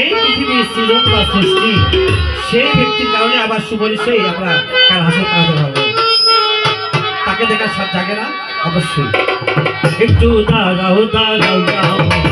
এই পৃথিবীর সৃজন বা সৃষ্টি, সেই ব্যক্তির কারণে আবার সুপরিচয় আমরা কাল হাসির কাজ হবে তাকে দেখার সব জাগে না? অবশ্যই। একটু দাঁড়াও দাঁড়াও দাঁড়াও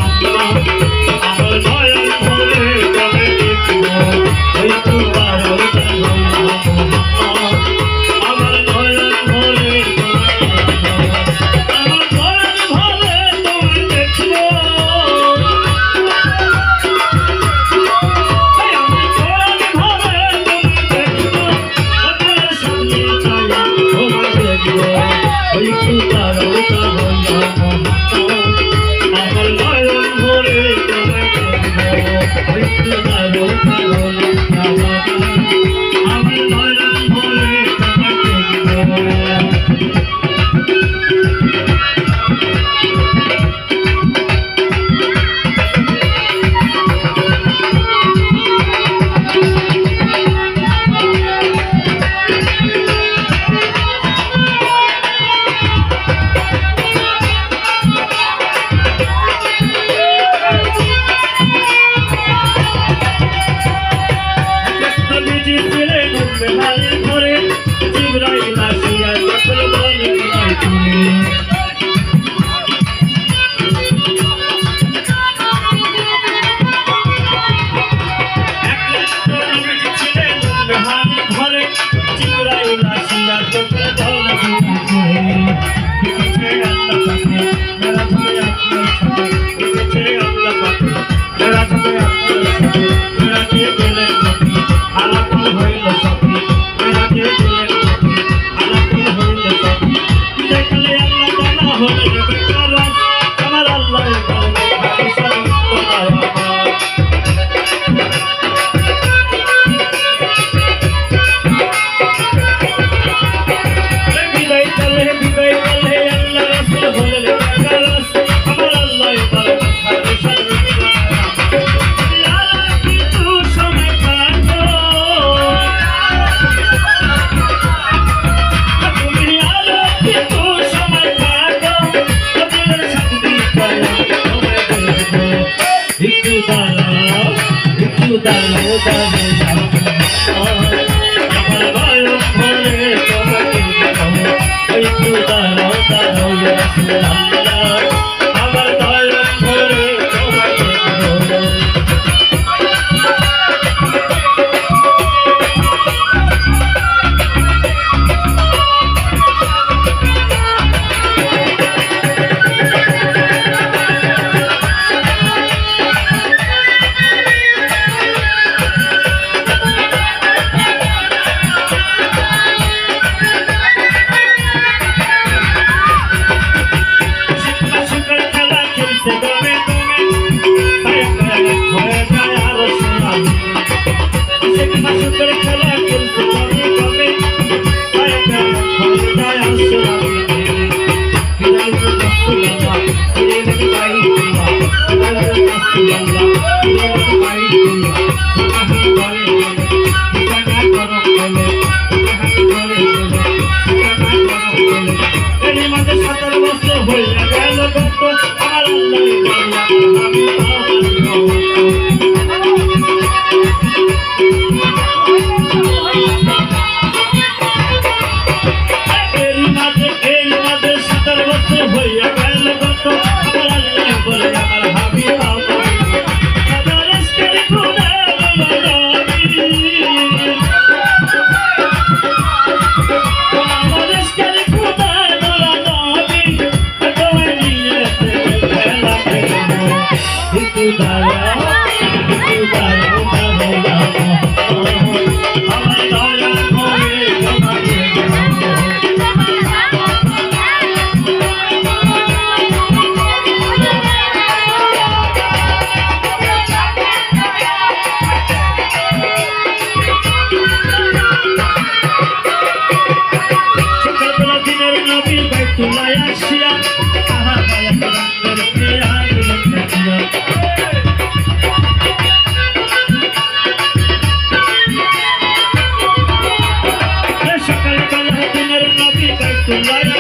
Thank you. Hallelujah. Tonight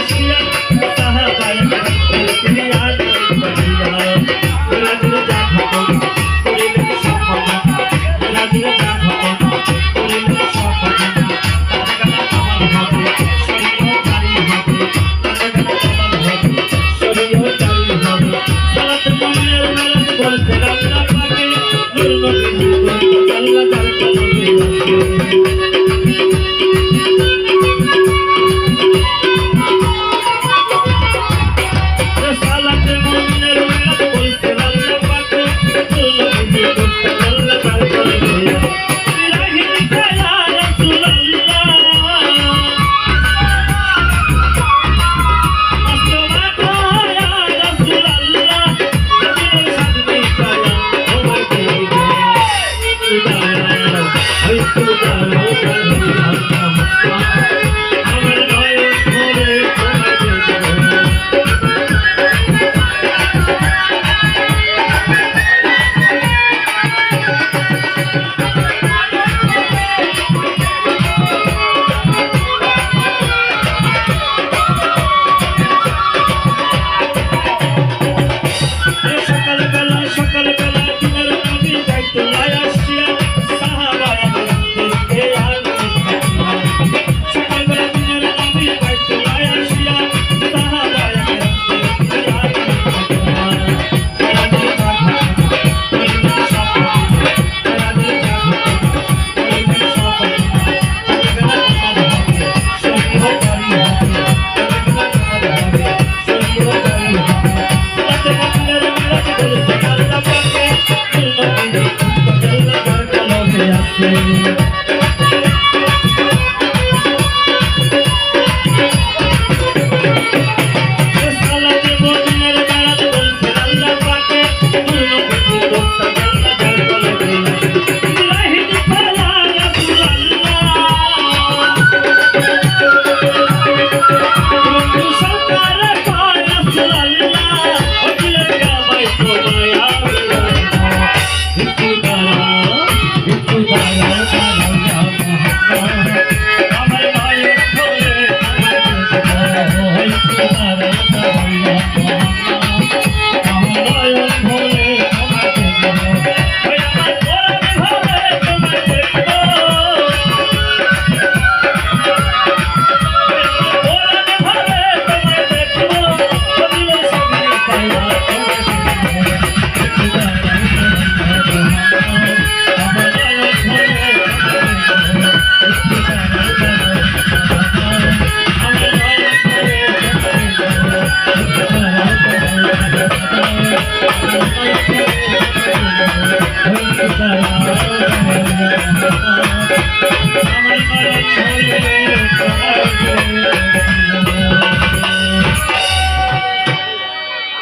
আমার